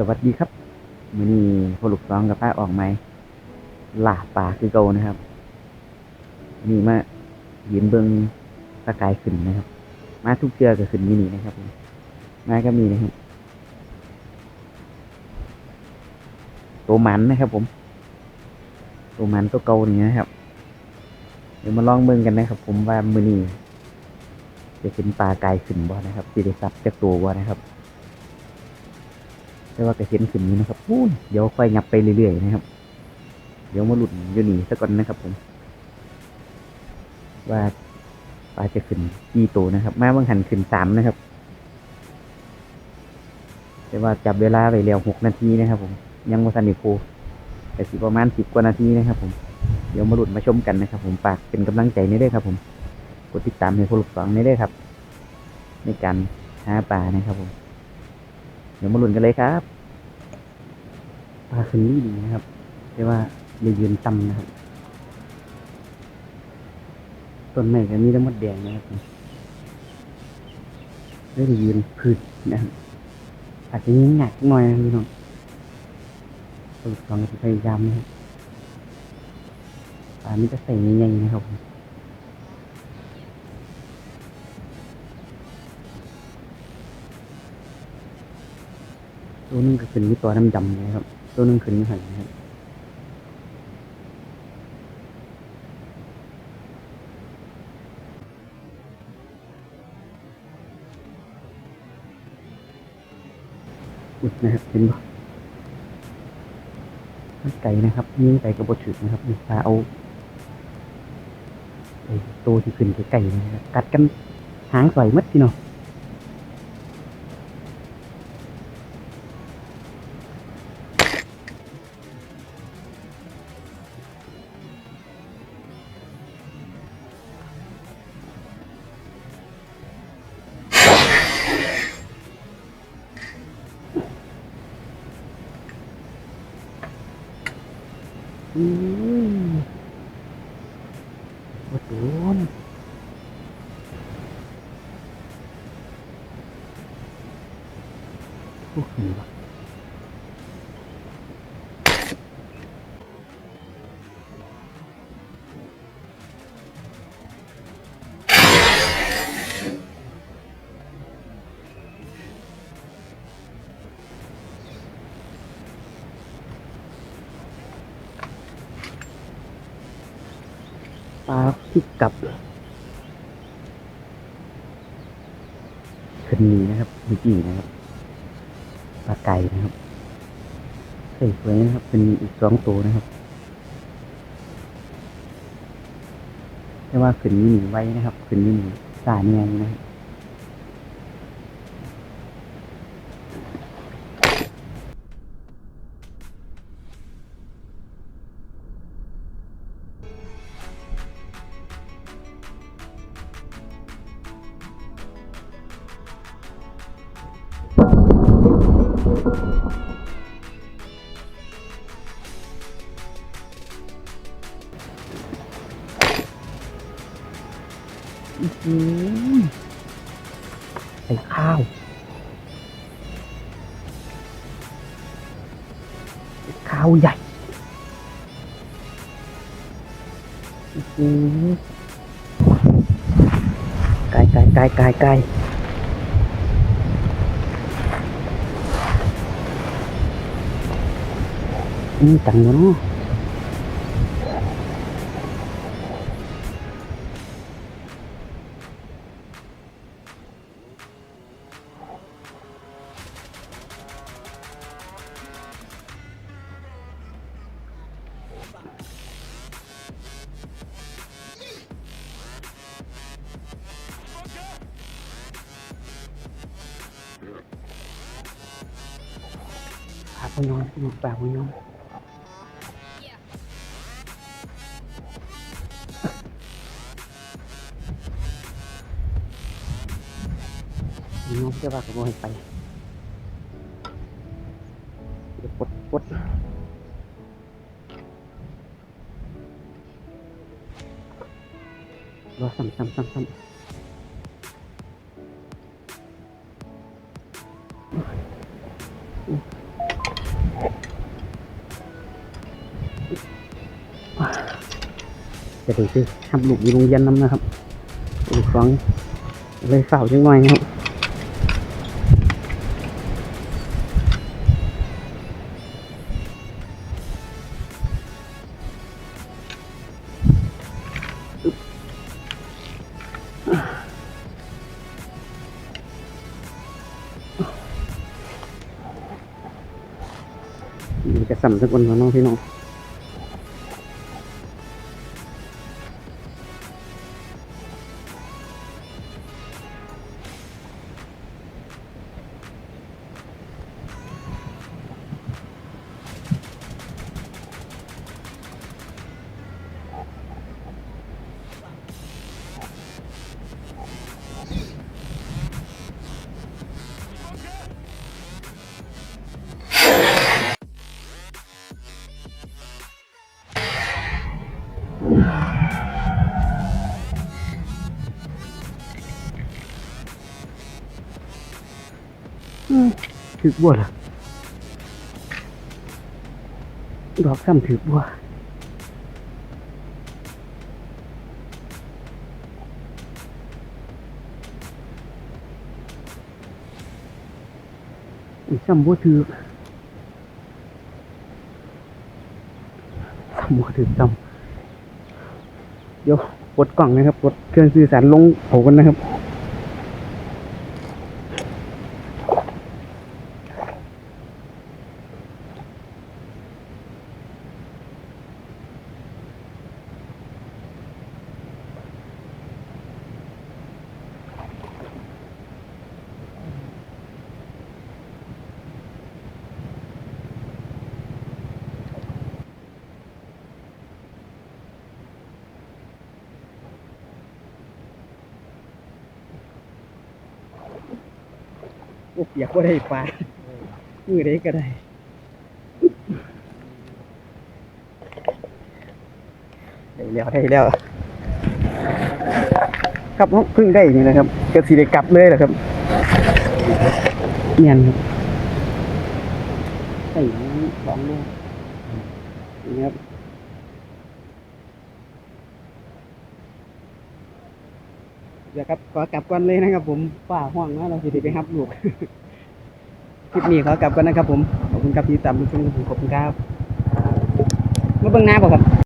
สวัสดีครับมือนี้พอลูกสองกับป้าออกไหมล่าปลาคือเกานะครับนี่มายืนเบิงสกายขึ้นนะครับ มาทุกเชือก็ขึ้นมินี่นะครับมาก็มีนะครับตัวมันนะครับ ผม ตัวมันตัวเกานี่นะครับ เดี๋ยวมาลองเบิงกันนะครับ ผมว่ามือนี้จะเป็นปลากายขึ้นบ่นะครับสิได้สับจากตัวบ่นะครับ แต่ว่าก็เห็นขึ้นนี้นะครับพูนเดี๋ยวค่อยยับไปเรื่อยๆนะครับ เดี๋ยวมาหลุดอยู่นี่ซะก่อนนะครับ ผม ว่าปลาจะขึ้นกี่ตัวนะครับ มาบางหันขึ้นสามนะครับ แต่ว่าจับเวลาไปแล้วหกนาทีนะครับ ผม ยังว่าสันนิโคแต่สิประมาณสิบกว่านาทีนะครับ ผม เดี๋ยวมาหลุดมาชมกันนะครับ ผมฝากเป็นกำลังใจในเด้อครับ ผม กดติดตามให้พวกลูกสองในเด้อครับ ในการหาปลานะครับผม เดี๋ยวมาลุ้นกันเลยครับปลาขึ้นนี่ดีนะครับเรียกว่าเลยยืนต่ำนะครับต้นไม้ก็มีแต่มดแดงนะครับผมเลยได้ยืนพืชนะครับอาจจะยิ่งหนักหน่อยนะพี่น้องตัวลองพยายามนะครับปลานี้จะใส่ใหญ่ๆนะครับ ตัวนึงก็ขึ้นมีตัวดำๆนะครับ ตัวนึงขึ้นมีหันนะครับอุดนะครับเห็นบ่มันไก่นะครับยิงไก่กระบอกถึกนะครับนี่ปลาเอาไอ้ตัวที่ขึ้นไก่นะครับกัดกันหางใส่มัดพี่น้อง อืมโอ้โหโอ้โหาที่กลับขึ้นนี้นะครับเมื่อกี้นะครับปลาไก่นะครับใส่สวยนะครับ เป็นอีกสองตัวนะครับแต่ว่าขึ้นนี้หนีไว้นะครับ ขึ้นนี้หนีสาเนียนนะครับ ใส่ข้าว ข้าวใหญ่ไกลไกลไกลไกลไกลาพยองปลาพย น้องเชื่อว่าขโมยไปเดี๋ยวปดปดรอซ้ำซ้ำซ้ำซ้ำจะถือคือทำลูกยู่โรงเรีนน้ำนะครับลูกสองเลยเสาจังหน่ะครับ กระสัมสักคนของน้องพี่น้อง ถือบัวเหรอดอกซ้ำถือบัวอีกซ้ำบัวถือซ้ำบัวถือซ้ำเดี๋ยวกดกล่องนะครับกดเครื่องสื่อสารลงโผกันนะครับ โอ้เปียกก็ได้ปลามือได้ก็ได้ได้แล้วได้แล้ว ครับเพิ่งได้นี่นะครับก็สีได้กลับเลยแหละครับเนียนครับใส่สองลูกนี่ครับเดี๋ยวครับขอกลับก่อนเลยนะครับ ผมฝ่าห้องนะเราสิได้ไปรับลูกคลิปนี้ขอกลับก่อนนะครับ ผมขอบคุณครับที่ตามรับชมขอบคุณครับมาเบิ้งหน้าบ่ครับ